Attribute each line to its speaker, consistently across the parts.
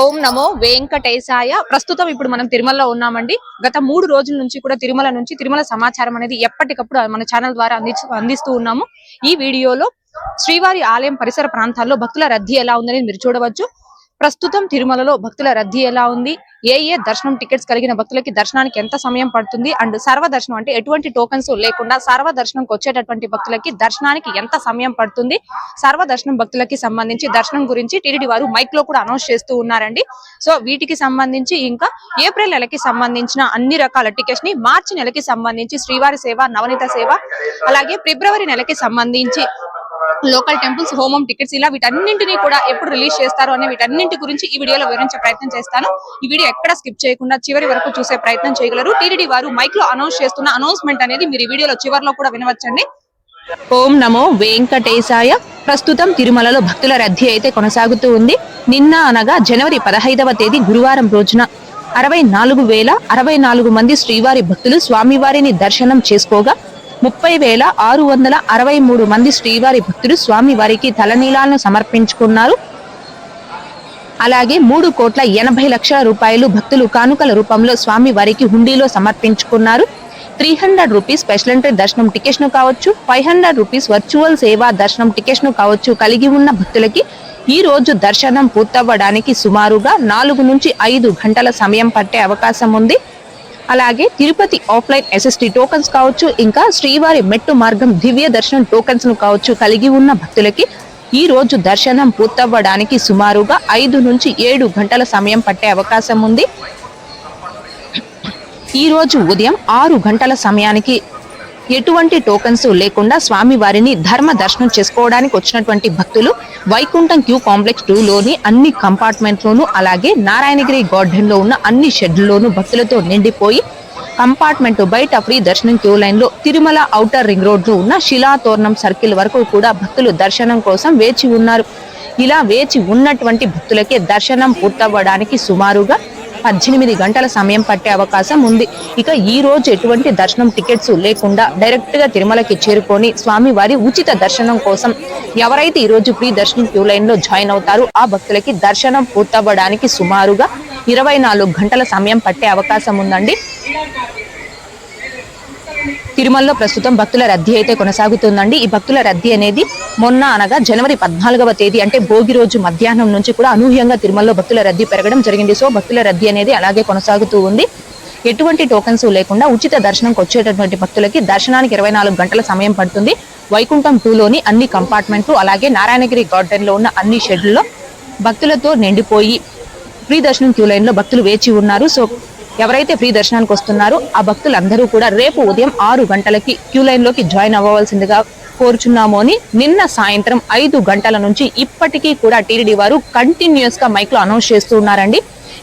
Speaker 1: ఓం నమో వెంకటేశాయ. ప్రస్తుతం ఇప్పుడు మనం తిరుమలలో ఉన్నామండి. గత మూడు రోజుల నుంచి కూడా తిరుమల నుంచి తిరుమల సమాచారం అనేది ఎప్పటికప్పుడు మన ఛానల్ ద్వారా అందిస్తూ అందిస్తూ ఉన్నాము. ఈ వీడియోలో శ్రీవారి ఆలయం పరిసర ప్రాంతాల్లో భక్తుల రద్దీ ఎలా ఉందని మీరు చూడవచ్చు. ప్రస్తుతం తిరుమలలో భక్తుల రద్దీ ఎలా ఉంది? ఏ ఏ దర్శనం టికెట్స్ కలిగిన భక్తులకి దర్శనానికి ఎంత సమయం పడుతుంది? అండ్ సర్వ దర్శనం అంటే ఎటువంటి టోకన్స్ లేకుండా సర్వదర్శనంకి వచ్చేటటువంటి భక్తులకి దర్శనానికి ఎంత సమయం పడుతుంది? సర్వ దర్శనం భక్తులకి సంబంధించి దర్శనం గురించి టీడీడీ వారు మైక్లో కూడా అనౌన్స్ చేస్తూ ఉన్నారండి. సో వీటికి సంబంధించి ఇంకా ఏప్రిల్ నెలకి సంబంధించిన అన్ని రకాల టికెట్స్ని మార్చి నెలకి సంబంధించి శ్రీవారి సేవ నవనీత సేవ అలాగే ఫిబ్రవరి నెలకి సంబంధించి లోకల్ టెంపుల్స్ హోమం టికెట్స్ ఇలా వీటన్నింటినీ కూడా ఎప్పుడు రిలీజ్ చేస్తారు అనే వీటన్నింటి గురించి ఈ వీడియోలో వివరించే ప్రయత్నం చేస్తాను. ఈ వీడియో ఎక్కడ స్కిప్ చేయకుండా చివరి వరకు చూసే ప్రయత్నం చేయగలరు. టీడీ వారు మైక్లో అనౌన్స్ చేస్తున్న అనౌన్స్మెంట్ అనేది మీరు ఈ వీడియోలో చివరిలో కూడా వినవచ్చండి. ఓం నమో వెంకటేశాయ. ప్రస్తుతం తిరుమలలో భక్తుల రద్దీ అయితే కొనసాగుతూ ఉంది. నిన్న అనగా జనవరి పదహైదవ తేదీ గురువారం రోజున అరవై నాలుగు వేల అరవై నాలుగు మంది శ్రీవారి భక్తులు స్వామివారిని దర్శనం చేసుకోగా ముప్పై వేల ఆరు వందల అరవై మూడు మంది శ్రీవారి భక్తులు స్వామివారికి తలనీలాలను సమర్పించుకున్నారు. అలాగే మూడు కోట్ల ఎనభై లక్షల రూపాయలు భక్తులు కానుకల రూపంలో స్వామి వారికి హుండీలో సమర్పించుకున్నారు. Three hundred rupees special entry దర్శనం టికెట్స్ను కావచ్చు ఫైవ్ హండ్రెడ్ రూపీస్ వర్చువల్ సేవా దర్శనం టికెట్స్ను కావచ్చు కలిగి ఉన్న భక్తులకి ఈ రోజు దర్శనం పూర్తవ్వడానికి సుమారుగా నాలుగు నుంచి ఐదు గంటల సమయం పట్టే అవకాశం ఉంది. అలాగే తిరుపతి ఆఫ్లైన్ ఎస్ఎస్టీ టోకన్స్ కావచ్చు ఇంకా శ్రీవారి మెట్టు మార్గం దివ్య దర్శనం టోకన్స్ను కావచ్చు కలిగి ఉన్న భక్తులకి ఈ రోజు దర్శనం పూర్తవ్వడానికి సుమారుగా ఐదు నుంచి ఏడు గంటల సమయం పట్టే అవకాశం ఉంది. ఈ రోజు ఉదయం ఆరు గంటల సమయానికి ఎటువంటి టోకన్స్ లేకుండా స్వామివారిని ధర్మ దర్శనం చేసుకోవడానికి వచ్చినటువంటి భక్తులు వైకుంఠం క్యూ కాంప్లెక్స్ టూ లోని అన్ని కంపార్ట్మెంట్లోనూ అలాగే నారాయణగిరి గార్డెన్లో ఉన్న అన్ని షెడ్లలోను భక్తులతో నిండిపోయి కంపార్ట్మెంట్ బయట ఫ్రీ దర్శనం క్యూ లైన్లో తిరుమల ఔటర్ రింగ్ రోడ్లో ఉన్న శిలాతోరణం సర్కిల్ వరకు కూడా భక్తులు దర్శనం కోసం వేచి ఉన్నారు. ఇలా వేచి ఉన్నటువంటి భక్తులకే దర్శనం పూర్తవ్వడానికి సుమారుగా పద్దెనిమిది గంటల సమయం పట్టే అవకాశం ఉంది. ఇక ఈ రోజు ఎటువంటి దర్శనం టికెట్స్ లేకుండా డైరెక్ట్గా తిరుమలకి చేరుకొని స్వామివారి ఉచిత దర్శనం కోసం ఎవరైతే ఈ రోజు ప్రీ దర్శనం క్యూ లైన్లో జాయిన్ అవుతారో ఆ భక్తులకి దర్శనం పూర్తవ్వడానికి సుమారుగా ఇరవై నాలుగు గంటల సమయం పట్టే అవకాశం ఉందండి. తిరుమలలో ప్రస్తుతం భక్తుల రద్దీ అయితే కొనసాగుతుందండి. ఈ భక్తుల రద్దీ అనేది మొన్న అనగా జనవరి పద్నాలుగవ తేదీ అంటే భోగి రోజు మధ్యాహ్నం నుంచి కూడా అనూహ్యంగా తిరుమలలో భక్తుల రద్దీ పెరగడం జరిగింది. సో భక్తుల రద్దీ అనేది అలాగే కొనసాగుతూ ఉంది. ఎటువంటి టోకన్స్ లేకుండా ఉచిత దర్శనంకి వచ్చేటటువంటి భక్తులకి దర్శనానికి ఇరవై నాలుగు గంటల సమయం పడుతుంది. వైకుంఠం టూలోని అన్ని కంపార్ట్మెంట్లు అలాగే నారాయణగిరి గార్డెన్లో ఉన్న అన్ని షెడ్లలో భక్తులతో నిండిపోయి ఫ్రీ దర్శనం క్యూ లైన్లో భక్తులు వేచి ఉన్నారు. సో ఎవరైతే ఫ్రీ దర్శనానికి వస్తున్నారో ఆ భక్తులందరూ కూడా రేపు ఉదయం ఆరు గంటలకి క్యూ లైన్లోకి జాయిన్ అవ్వవలసిందిగా కోరుచున్నాము అని నిన్న సాయంత్రం ఐదు గంటల నుంచి ఇప్పటికీ కూడా టీడీడీ వారు కంటిన్యూస్గా మైక్లో అనౌన్స్ చేస్తూ ఉన్నారండి.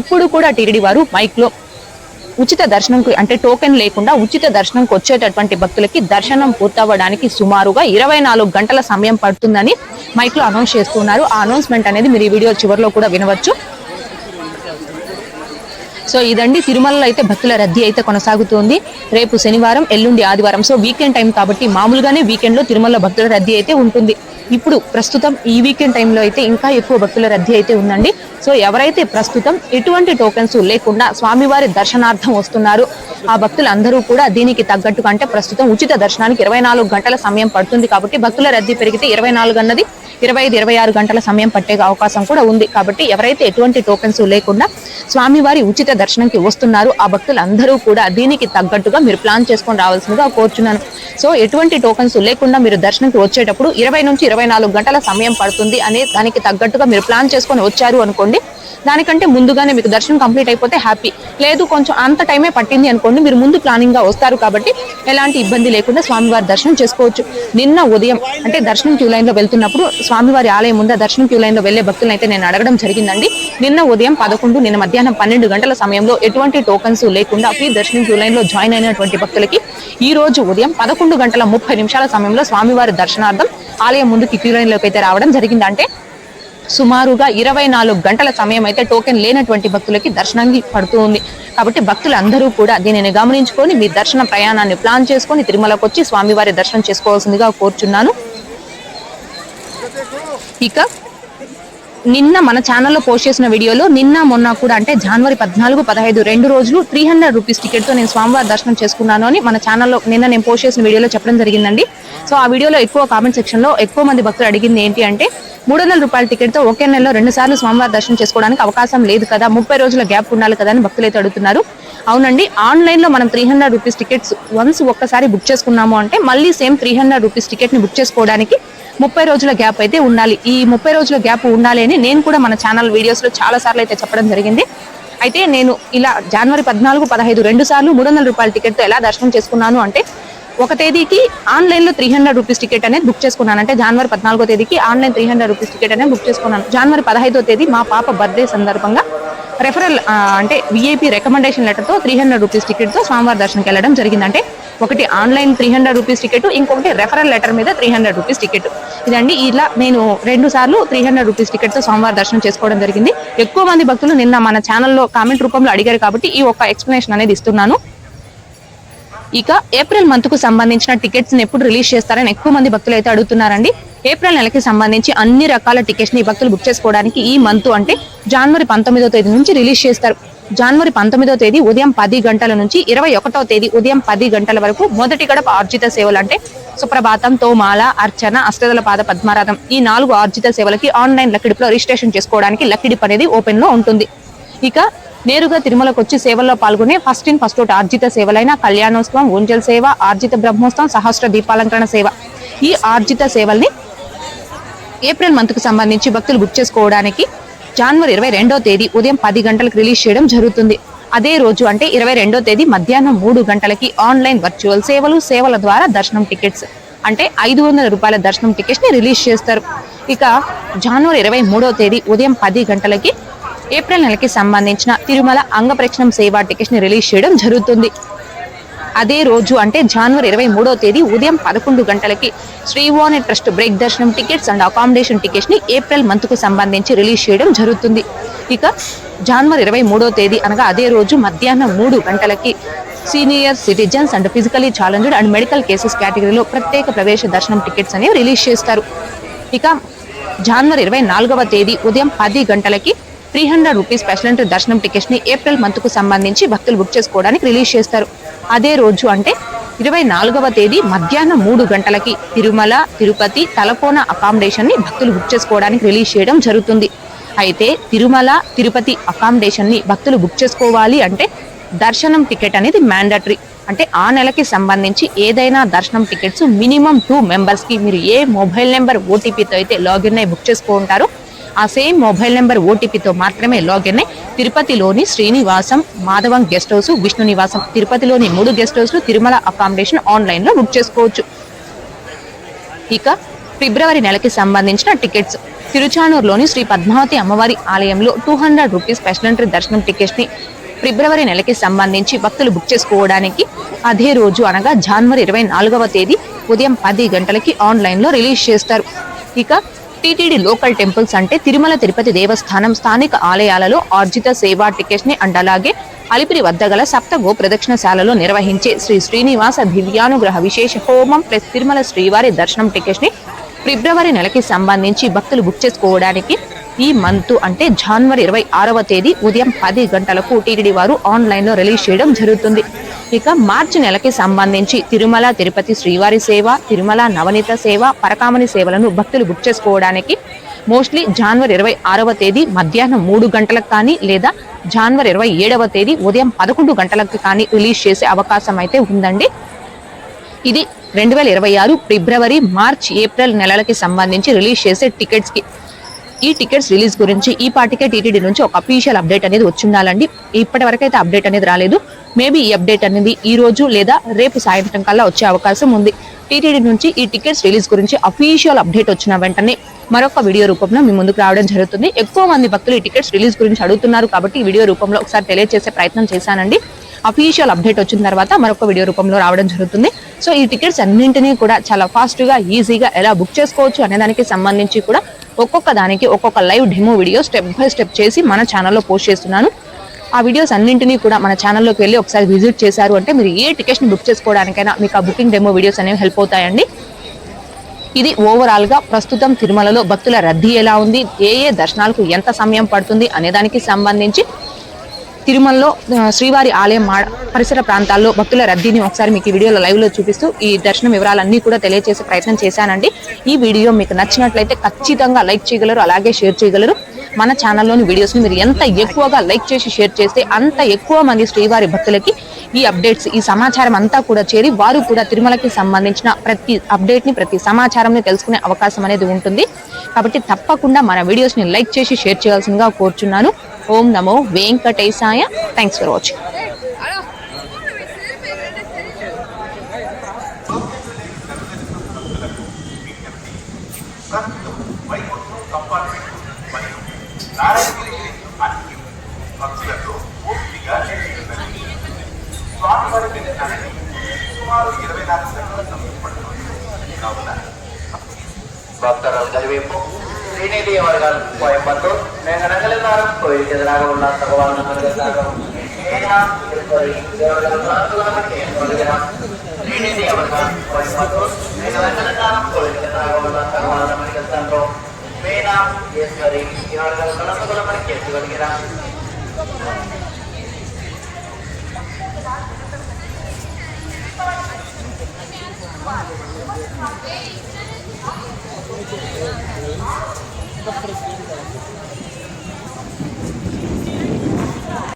Speaker 1: ఇప్పుడు కూడా టీడీడీ వారు మైక్లో ఉచిత దర్శనంకు అంటే టోకెన్ లేకుండా ఉచిత దర్శనంకు వచ్చేటటువంటి భక్తులకి దర్శనం పూర్తవ్వడానికి సుమారుగా ఇరవై నాలుగు గంటల సమయం పడుతుందని మైక్లో అనౌన్స్ చేస్తున్నారు. ఆ అనౌన్స్మెంట్ అనేది మీరు ఈ వీడియో చివరిలో కూడా వినవచ్చు. సో ఇదండి తిరుమలలో అయితే భక్తుల రద్దీ అయితే కొనసాగుతోంది. రేపు శనివారం ఎల్లుండి ఆదివారం. సో వీకెండ్ టైం కాబట్టి మామూలుగానే వీకెండ్లో తిరుమల తిరుమలలో భక్తుల రద్దీ అయితే ఉంటుంది. ఇప్పుడు ప్రస్తుతం ఈ వీకెండ్ టైంలో అయితే ఇంకా ఎక్కువ భక్తుల రద్దీ అయితే ఉందండి. సో ఎవరైతే ప్రస్తుతం ఎటువంటి టోకెన్స్ లేకుండా స్వామివారి దర్శనార్థం వస్తున్నారు ఆ భక్తులందరూ కూడా దీనికి తగ్గట్టుగా అంటే ప్రస్తుతం ఉచిత దర్శనానికి ఇరవై నాలుగు గంటల సమయం పడుతుంది కాబట్టి భక్తుల రద్దీ పెరిగితే ఇరవై అన్నది ఇరవై ఐదు ఇరవై ఆరు గంటల సమయం పట్టే అవకాశం కూడా ఉంది. కాబట్టి ఎవరైతే ఎటువంటి టోకెన్స్ లేకుండా స్వామివారి ఉచిత దర్శనంకి వస్తున్నారు ఆ భక్తులందరూ కూడా దీనికి తగ్గట్టుగా మీరు ప్లాన్ చేసుకొని రావాల్సిందిగా కోరుచున్నాను. సో ఎటువంటి టోకెన్స్ లేకుండా మీరు దర్శనంకి వచ్చేటప్పుడు ఇరవై నుంచి ఇరవై నాలుగు గంటల సమయం పడుతుంది అనే దానికి తగ్గట్టుగా మీరు ప్లాన్ చేసుకొని వచ్చారు అనుకోండి దానికంటే ముందుగానే మీకు దర్శనం కంప్లీట్ అయిపోతే హ్యాపీ. లేదు కొంచెం అంత టైమే పట్టింది అనుకోండి మీరు ముందు ప్లానింగ్గా వస్తారు కాబట్టి ఎలాంటి ఇబ్బంది లేకుండా స్వామివారి దర్శనం చేసుకోవచ్చు. నిన్న ఉదయం అంటే దర్శనం క్యూ లైన్లో వెళ్తున్నప్పుడు స్వామివారి ఆలయం ముందు దర్శనం క్యూ లైన్లో వెళ్ళే భక్తులను అయితే నేను అడగడం జరిగిందండి. నిన్న ఉదయం పదకొండు నిన్న మధ్యాహ్నం పన్నెండు గంటల సమయంలో ఎటువంటి టోకన్స్ లేకుండా ఫ్రీ దర్శనం క్యూ లైన్లో జాయిన్ అయినటువంటి భక్తులకి ఈ రోజు ఉదయం పదకొండు గంటల ముప్పై నిమిషాల సమయంలో స్వామివారి దర్శనార్థం ఆలయం ముందుకి క్యూ లైన్లోకి అయితే రావడం జరిగిందంటే సుమారుగా ఇరవై నాలుగు గంటల సమయం అయితే టోకెన్ లేనటువంటి భక్తులకి దర్శనానికి పడుతూ ఉంది. కాబట్టి భక్తులు అందరూ కూడా దీనిని గమనించుకొని మీ దర్శన ప్రయాణాన్ని ప్లాన్ చేసుకొని తిరుమలకు వచ్చి స్వామివారి దర్శనం చేసుకోవాల్సిందిగా కోరుచున్నాను. ఇక నిన్న మన ఛానల్లో పోస్ట్ చేసిన వీడియోలో నిన్న మొన్న కూడా అంటే జనవరి పద్నాలుగు పదహైదు రెండు రోజులు త్రీ హండ్రెడ్ రూపీస్ టికెట్తో నేను స్వామివారి దర్శనం చేసుకున్నాను అని మన ఛానల్లో నిన్న నేను పోస్ట్ చేసిన వీడియోలో చెప్పడం జరిగిందండి. సో ఆ వీడియోలో ఎక్కువ కామెంట్ సెక్షన్లో ఎక్కువ మంది భక్తులు అడిగింది ఏంటి అంటే మూడు వందల రూపాయల టికెట్తో ఒకే నెలలో రెండు సార్లు స్వామివారి దర్శనం చేసుకోవడానికి అవకాశం లేదు కదా ముప్పై రోజుల గ్యాప్ ఉండాలి కదా అని భక్తులు అయితే అడుగుతున్నారు. అవునండి ఆన్లైన్లో మనం three hundred rupees tickets once ఒక్కసారి బుక్ చేసుకున్నాము అంటే మళ్ళీ సేమ్ త్రీ హండ్రెడ్ రూపీస్ టికెట్ని బుక్ చేసుకోవడానికి ముప్పై రోజుల గ్యాప్ అయితే ఉండాలి. ఈ ముప్పై రోజుల గ్యాప్ ఉండాలి అని నేను కూడా మన ఛానల్ వీడియోస్లో చాలా సార్లు అయితే చెప్పడం జరిగింది. అయితే నేను ఇలా జనవరి పద్నాలుగు పదహైదు రెండు సార్లు మూడు వందల రూపాయల టికెట్తో ఎలా దర్శనం చేసుకున్నాను అంటే ఒక తేదీకి ఆన్లైన్లో త్రీ హండ్రెడ్ రూపీస్ టికెట్ అనేది బుక్ చేసుకున్నాను. అంటే జనవరి పద్నాలుగో తేదీకి online three hundred rupees ticket అనేది బుక్ చేసుకున్నాను. జనవరి పదహైదో తేదీ మా పాప బర్త్డే సందర్భంగా రెఫరల్ అంటే విఐపి రికమెండేషన్ లెటర్తో త్రీ హండ్రెడ్ రూపీస్ టికెట్తో స్వామివారి దర్శనంకి వెళ్ళడం జరిగింది. అంటే ఒకటి online three hundred rupees ticket ఇంకొకటి రెఫరల్ లెటర్ మీద త్రీ హండ్రెడ్ రూపీస్ టికెట్ ఇదండి ఇలా నేను రెండు సార్లు త్రీ హండ్రెడ్ రూపీస్ టికెట్తో స్వామివారి దర్శనం చేసుకోవడం జరిగింది. ఎక్కువ మంది భక్తులు నిన్న మన ఛానల్లో కామెంట్ రూపంలో అడిగారు కాబట్టి ఈ ఒక్క ఎక్స్ప్లెనేషన్ అనేది ఇస్తున్నాను. ఇక ఏప్రిల్ మంత్కు సంబంధించిన టికెట్స్ని ఎప్పుడు రిలీజ్ చేస్తారని ఎక్కువ మంది భక్తులు అయితే అడుగుతున్నారండి. ఏప్రిల్ నెలకి సంబంధించి అన్ని రకాల టికెట్స్ని భక్తులు బుక్ చేసుకోవడానికి ఈ మంత్ అంటే జనవరి పంతొమ్మిదో తేదీ నుంచి రిలీజ్ చేస్తారు. జనవరి పంతొమ్మిదో తేదీ ఉదయం పది గంటల నుంచి ఇరవై ఒకటో తేదీ ఉదయం పది గంటల వరకు మొదటి గడప ఆర్జిత సేవలు అంటే సుప్రభాతం తోమాల అర్చన అష్టదల పాద పద్మారాధం ఈ నాలుగు ఆర్జిత సేవలకి ఆన్లైన్ లక్కిడిపులో రిజిస్ట్రేషన్ చేసుకోవడానికి లక్కిడిప్ అనేది ఓపెన్లో ఉంటుంది. ఇక నేరుగా తిరుమలకు వచ్చి సేవల్లో పాల్గొనే ఫస్ట్ ఇన్ ఫస్ట్ అవుట్ ఆర్జిత సేవలైన కళ్యాణోత్సవం ఊంజల్ సేవ ఆర్జిత బ్రహ్మోత్సవం సహస్ర దీపాలంకరణ సేవ. ఈ ఆర్జిత సేవల్ని ఏప్రిల్ మంత్కు సంబంధించి భక్తులు బుక్ చేసుకోవడానికి జనవరి ఇరవై రెండో తేదీ ఉదయం పది గంటలకు రిలీజ్ చేయడం జరుగుతుంది. అదే రోజు అంటే ఇరవై రెండో తేదీ మధ్యాహ్నం మూడు గంటలకి ఆన్లైన్ వర్చువల్ సేవలు సేవల ద్వారా దర్శనం టికెట్స్ అంటే ఐదు వందల రూపాయల దర్శనం టికెట్స్ని రిలీజ్ చేస్తారు. ఇక జనవరి ఇరవై మూడో తేదీ ఉదయం పది గంటలకి ఏప్రిల్ నెలకి సంబంధించిన తిరుమల అంగప్రక్షణం సేవా టికెట్స్ని రిలీజ్ చేయడం జరుగుతుంది. అదే రోజు అంటే జనవరి ఇరవై మూడో తేదీ ఉదయం పదకొండు గంటలకి శ్రీవాణి ట్రస్ట్ బ్రేక్ దర్శనం టికెట్స్ అండ్ అకామిడేషన్ టికెట్స్ని ఏప్రిల్ మంత్కు సంబంధించి రిలీజ్ చేయడం జరుగుతుంది. ఇక జనవరి ఇరవై మూడో తేదీ అనగా అదే రోజు మధ్యాహ్నం మూడు గంటలకి senior citizens and physically challenged and medical cases కేటగిరీలో ప్రత్యేక ప్రవేశ దర్శనం టికెట్స్ అనేవి రిలీజ్ చేస్తారు. ఇక జనవరి ఇరవై నాలుగవ తేదీ ఉదయం పది గంటలకి three hundred rupees special entry దర్శనం టికెట్స్ని ఏప్రిల్ మంత్కు సంబంధించి భక్తులు బుక్ చేసుకోవడానికి రిలీజ్ చేస్తారు. అదే రోజు అంటే ఇరవై నాలుగవ తేదీ మధ్యాహ్నం మూడు గంటలకి తిరుమల తిరుపతి తలకోన అకామిడేషన్ని భక్తులు బుక్ చేసుకోవడానికి రిలీజ్ చేయడం జరుగుతుంది. అయితే తిరుమల తిరుపతి అకామిడేషన్ని భక్తులు బుక్ చేసుకోవాలి అంటే దర్శనం టికెట్ అనేది మ్యాండటరీ అంటే ఆ నెలకి సంబంధించి ఏదైనా దర్శనం టికెట్స్ మినిమం టూ మెంబర్స్కి మీరు ఏ మొబైల్ నెంబర్ ఓటీపీతో అయితే లాగిన్ అయి బుక్ చేసుకుంటారో ఆ సేమ్ మొబైల్ నెంబర్ ఓటీపీతో మాత్రమే లాగిన్ అయి తిరుపతిలోని శ్రీనివాసం మాధవం గెస్ట్ హౌస్ విష్ణు నివాసం తిరుపతిలోని మూడు గెస్ట్ హౌస్లు తిరుమల అకామిడేషన్ ఆన్లైన్లో బుక్ చేసుకోవచ్చు. ఇక ఫిబ్రవరి నెలకి సంబంధించిన టికెట్స్. తిరుచానూరులోని శ్రీ పద్మావతి అమ్మవారి ఆలయంలో two hundred rupees special entry దర్శనం టికెట్స్ని ఫిబ్రవరి నెలకి సంబంధించి భక్తులు బుక్ చేసుకోవడానికి అదే రోజు అనగా జనవరి ఇరవై నాలుగవ తేదీ ఉదయం పది గంటలకి ఆన్లైన్లో రిలీజ్ చేస్తారు. ఇక టీటీడీ లోకల్ టెంపుల్స్ అంటే తిరుమల తిరుపతి దేవస్థానం స్థానిక ఆలయాలలో ఆర్జిత సేవా టికెట్స్ని అండ్ అలాగే అలిపిరి వద్ద గల సప్తగో ప్రదక్షిణశాలలో నిర్వహించే శ్రీ శ్రీనివాస దివ్యానుగ్రహ విశేష హోమం ప్లస్ తిరుమల శ్రీవారి దర్శనం టికెట్స్ని ఫిబ్రవరి నెలకి సంబంధించి భక్తులు బుక్ చేసుకోవడానికి ఈ మంత్ అంటే జనవరి ఇరవై ఆరవ తేదీ ఉదయం పది గంటలకు టీటీడీ వారు ఆన్లైన్లో రిలీజ్ చేయడం జరుగుతుంది. ఇక మార్చి నెలకి సంబంధించి తిరుమల తిరుపతి శ్రీవారి సేవ తిరుమల నవనీత సేవ పరకామణి సేవలను భక్తులు బుక్ చేసుకోవడానికి మోస్ట్లీ జనవరి ఇరవై ఆరవ తేదీ మధ్యాహ్నం మూడు గంటలకు కానీ లేదా జనవరి ఇరవై ఏడవ తేదీ ఉదయం పదకొండు గంటలకు కానీ రిలీజ్ చేసే అవకాశం అయితే ఉందండి. ఇది రెండు వేల ఇరవై ఆరు ఫిబ్రవరి మార్చ్ ఏప్రిల్ నెలలకి సంబంధించి రిలీజ్ చేసే టికెట్స్కి. ఈ టికెట్స్ రిలీజ్ గురించి ఈ పాటికే టీటీడీ నుంచి ఒక అఫీషియల్ అప్డేట్ అనేది వచ్చిండాలండి. ఇప్పటి వరకు అయితే అప్డేట్ అనేది రాలేదు. మేబీ ఈ అప్డేట్ అనేది ఈ రోజు లేదా రేపు సాయంత్రం కల్లా వచ్చే అవకాశం ఉంది. టీటీడీ నుంచి ఈ టికెట్స్ రిలీజ్ గురించి అఫీషియల్ అప్డేట్ వచ్చిన వెంటనే మరొక వీడియో రూపంలో మీ ముందుకు రావడం జరుగుతుంది. ఎక్కువ మంది భక్తులు ఈ టికెట్స్ రిలీజ్ గురించి అడుగుతున్నారు కాబట్టి ఈ వీడియో రూపంలో ఒకసారి తెలియజేసే ప్రయత్నం చేశానండి. అఫీషియల్ అప్డేట్ వచ్చిన తర్వాత మరొక వీడియో రూపంలో రావడం జరుగుతుంది. సో ఈ టికెట్స్ అన్నింటినీ కూడా చాలా ఫాస్ట్గా ఈజీగా ఎలా బుక్ చేసుకోవచ్చు అనే దానికి సంబంధించి కూడా ఒక్కొక్క దానికి ఒక్కొక్క live demo video step by step చేసి మన ఛానల్లో పోస్ట్ చేస్తున్నాను. ఆ వీడియోస్ అన్నింటినీ కూడా మన ఛానల్లోకి వెళ్ళి ఒకసారి విజిట్ చేశారు అంటే మీరు ఏ టికెట్ని బుక్ చేసుకోవడానికైనా మీకు ఆ బుకింగ్ డెమో వీడియోస్ అనేవి హెల్ప్ అవుతాయండి. ఇది ఓవరాల్గా ప్రస్తుతం తిరుమలలో భక్తుల రద్దీ ఎలా ఉంది? ఏ ఏ దర్శనాలకు ఎంత సమయం పడుతుంది? అనే దానికి సంబంధించి తిరుమలలో శ్రీవారి ఆలయం పరిసర ప్రాంతాల్లో భక్తుల రద్దీని ఒకసారి మీకు ఈ వీడియోలో లైవ్లో చూపిస్తూ ఈ దర్శనం వివరాలన్నీ కూడా తెలియజేసే ప్రయత్నం చేశానండి. ఈ వీడియో మీకు నచ్చినట్లయితే ఖచ్చితంగా లైక్ చేయగలరు అలాగే షేర్ చేయగలరు. మన ఛానల్లోని వీడియోస్ని మీరు ఎంత ఎక్కువగా లైక్ చేసి షేర్ చేస్తే అంత ఎక్కువ మంది శ్రీవారి భక్తులకి ఈ అప్డేట్స్ ఈ సమాచారం అంతా కూడా చేరి వారు కూడా తిరుమలకి సంబంధించిన ప్రతి అప్డేట్ని ప్రతి సమాచారం తెలుసుకునే అవకాశం అనేది ఉంటుంది. కాబట్టి తప్పకుండా మన వీడియోస్ని లైక్ చేసి షేర్ చేయాల్సిందిగా కోరుచున్నాను. ఓం నమో వెంకటేశాయ. థ్యాంక్స్ ఫర్ వాచింగ్
Speaker 2: సుమారు
Speaker 3: ஸ்ரீநிதி அவர்கள் கோயம்புத்தூர் எங்கள் நகலினாரும் கோயிலுக்கு எதிராக உள்ள தகவல் நகர்களுக்காகவும் Gracias.